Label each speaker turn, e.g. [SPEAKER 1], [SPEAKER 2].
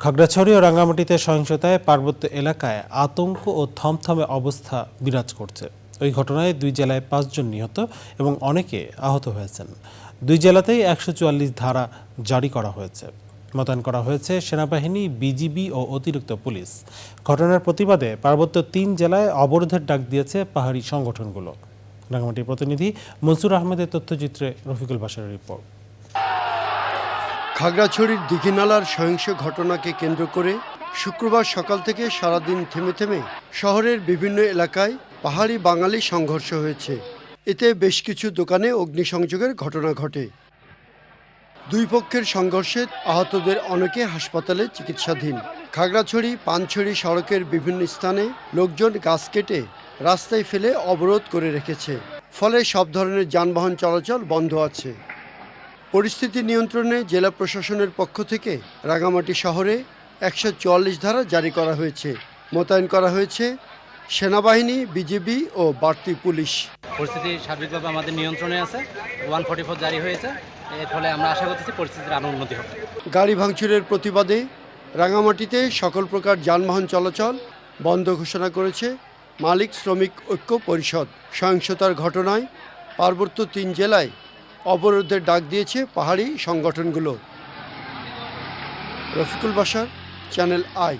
[SPEAKER 1] খাগড়াছড়ি ও রাঙ্গামাটিতে সহিংসতায় পার্বত্য এলাকায় আতঙ্ক ও থমথমে অবস্থা বিরাজ করছে। ওই ঘটনায় দুই জেলায় পাঁচজন নিহত এবং অনেকে আহত হয়েছেন। দুই জেলাতেই একশো চুয়াল্লিশ ধারা জারি করা হয়েছে। মোতায়েন করা হয়েছে সেনাবাহিনী, বিজিবি ও অতিরিক্ত পুলিশ। ঘটনার প্রতিবাদে পার্বত্য তিন জেলায় অবরোধের ডাক দিয়েছে পাহাড়ি সংগঠনগুলো। রাঙ্গামাটির প্রতিনিধি মনসুর আহমেদের তথ্যচিত্রে রফিকুল বাসারের রিপোর্ট।
[SPEAKER 2] খাগড়াছড়ির দিঘিনালার সহিংস ঘটনাকে কেন্দ্র করে শুক্রবার সকাল থেকে সারাদিন থেমে থেমে শহরের বিভিন্ন এলাকায় পাহাড়ি বাঙালি সংঘর্ষ হয়েছে। এতে বেশ কিছু দোকানে অগ্নিসংযোগের ঘটনা ঘটে। দুই পক্ষের সংঘর্ষে আহতদের অনেকে হাসপাতালে চিকিৎসাধীন। খাগড়াছড়ি পানছড়ি সড়কের বিভিন্ন স্থানে লোকজন গাছ কেটে রাস্তায় ফেলে অবরোধ করে রেখেছে। ফলে সব ধরনের যানবাহন চলাচল বন্ধ আছে। পরিস্থিতি নিয়ন্ত্রণে জেলা প্রশাসনের পক্ষ থেকে রাঙামাটি শহরে একশো চুয়াল্লিশ ধারা জারি করা হয়েছে। মোতায়েন করা হয়েছে সেনাবাহিনী বিজিবি ও বাড়তি পুলিশ।
[SPEAKER 3] পরিস্থিতি সার্বিকভাবে আমাদের নিয়ন্ত্রণে আছে। ওয়ান ফোর্টি ফোর জারি হয়েছে। এর ফলে আমরা আশা করতেছি পরিস্থিতির আরও উন্নতি হবে।
[SPEAKER 2] গাড়ি ভাঙচুরের প্রতিবাদে রাঙামাটিতে সকল প্রকার যানবাহন চলাচল বন্ধ ঘোষণা করেছে মালিক শ্রমিক ঐক্য পরিষদ। সহিংসতার ঘটনায় পার্বত্য তিন জেলায় অবরোধের ডাক দিয়েছে পাহাড়ি সংগঠনগুলো। রফিকুল বাসার চ্যানেল আই।